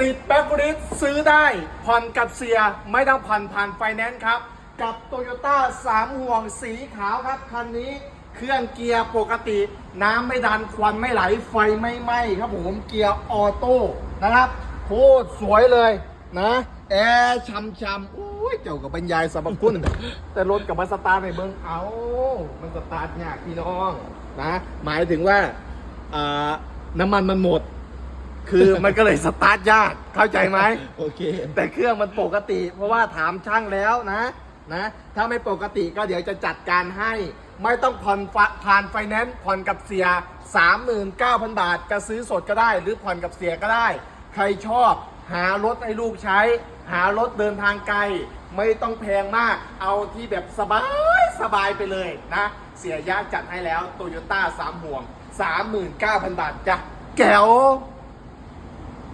ติดแบ็คลิสซื้อได้ผ่อนกับเสียไม่ต้องผ่อนผ่านไฟแนนซ์ครับ กับโตโยต้าสามห่วงสีขาวครับ คันนี้เครื่องเกียร์ปกติ น้ำไม่ดันควันไม่ไหลไฟไม่ไหม้ครับผมเกียร์ออโต้นะครับโคตรสวยเลยนะแอร์ช่ำๆโอ้ยเจ้ากับบรรยายสรรพคุณ แต่รถกับมาสตาร์ในเมืองเอา มันสตาร์ทยากพี่น้องนะ หมายถึงว่าน้ำมันมันหมด คือมันก็เลยสตาร์ทยากเข้าใจไหม โอเค แต่เครื่องมันปกติ เพราะว่าถามช่างแล้วนะนะ ถ้าไม่ปกติก็เดี๋ยวจะจัดการให้ ไม่ต้องผ่อนฝผ่านไฟแนนซ์ผ่อนกับเสีย 39,000 บาท จะซื้อสดก็ได้ หรือผ่อนกับเสียก็ได้ ใครชอบหารถให้ลูกใช้ หารถเดินทางไกล ไม่ต้องแพงมาก เอาที่แบบสบายสบายไปเลยนะ เสียยะจัดให้แล้วโตโยต้าสามห่วง 39,000 บาทจ้ะแก้ว